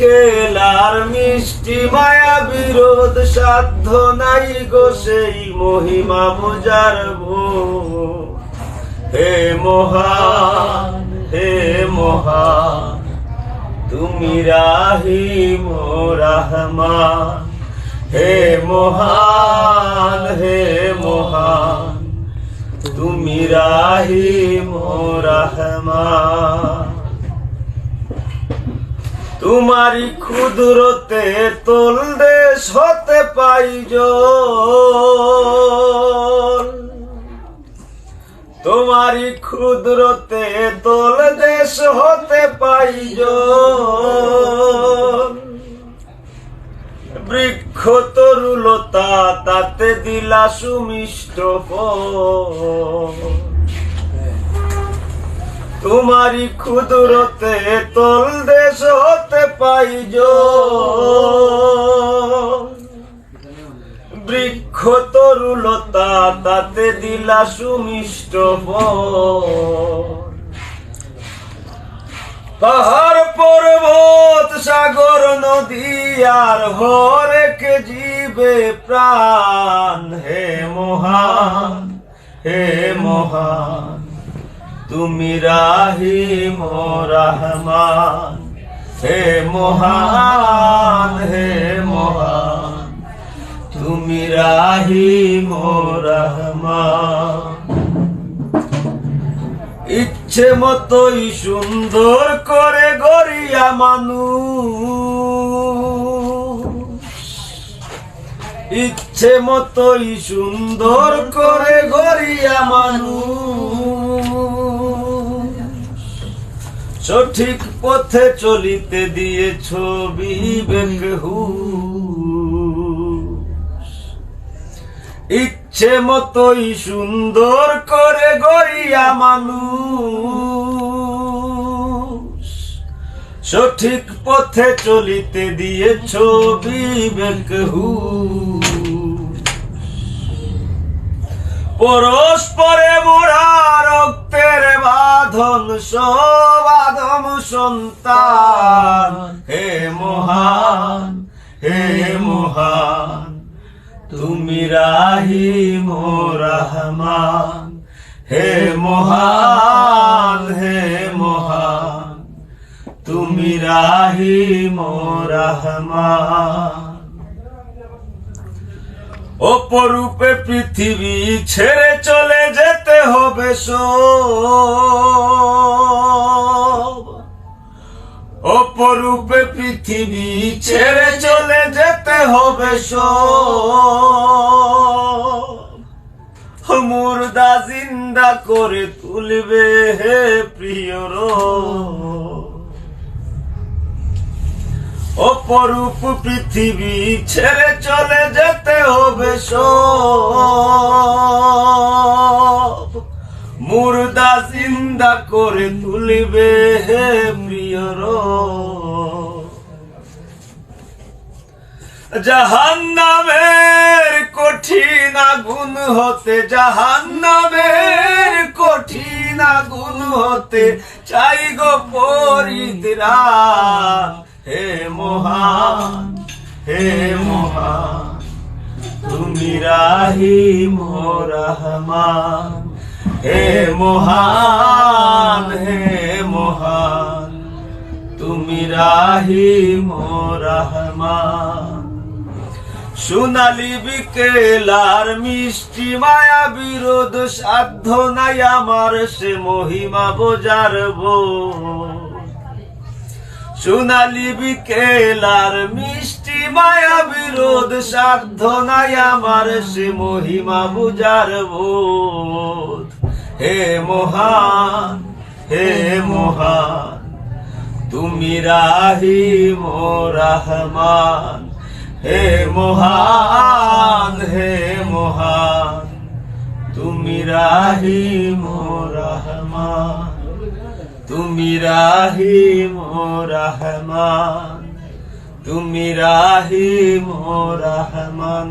বিকেলার মিষ্টি মায়া বিরোধ সাধ্য নাই গো সেই মহিমা বোঝার হে মহান হে মহান, তুমি রাহিম রহমান। হে মহান হে মহান, তুমি রাহিম রহমান। তোমারি ক্ষুদ্রতে তোল দেশ হতে পাইজ। তোমারি ক্ষুদ্রতে তোল দেশ হতে পাইজ। বৃক্ষ তরুলতা তাতে দিলা সুমিষ্ট ফল। তোমারি ক্ষুদ্রতে তোল দেশ হতে পাইজ। বৃক্ষ তরুলতা তাতে দিলা সুমিষ্ট। পাহাড় পর্বত, সাগর, নদী আর হরেক জীবে প্রাণ। হে মহান হে মহান। তুমি রাহিম রহমান, হে মহান হে মহান। তুমি রাহিম রহমান। ইচ্ছে মতোই সুন্দর করে গড়িয়া মানুষ। ইচ্ছে মতোই সুন্দর করে গড়িয়া মানুষ। সঠিক পথে চলিতে দিয়েছ বিবেক হুঁশ। ইচ্ছে মতোই সুন্দর করে গড়িয়া মানুষ সঠিক পথে চলিতে দিয়েছ বিবেক হুঁশ। পরস্পরে মোরা রক্তের বাঁধন সবাদম সন্তান। হে মহান হে মহান তুমি রাহি রহমান। হে মহান হে মহান তুমি রাহিম রহমান। অপরূপে পৃথিবী ছেড়ে চলে যেতে হবে সব অপরূপে পৃথিবী ছেড়ে চলে যেতে হবে মুর্দা জিন্দা করে তুলবে হে প্রিয় অপরূপ পৃথিবী ছেড়ে চলে যেতে হবে সব। করে তুলবে হে প্রিয় জাহান্নামের কঠিন আগুন হতে, জাহান্নামের কঠিন আগুন হতে চাই গো পরিত্রাণ হে মহান হে মহান, তুমি রাহিম রহমান। হে মহান হে মহান, তুমি রাহিম রহমান। সোনালি বিকেলার মিষ্টি মায়া বিরোধ সাধ্য নাই আমার, সে মহিমা বোঝার সোনালি বিকেলার মিষ্টি মায়া বিরোধ সাধ্য নাই আমার, সে মহিমা বুঝার বোধ। হে মহান হে মহান, তুমি রাহিম রহমান। হে মহান হে মহান, তুমি রাহিম রহমান। তুমি রাহিম রহমান, তুমি রাহিম রহমান।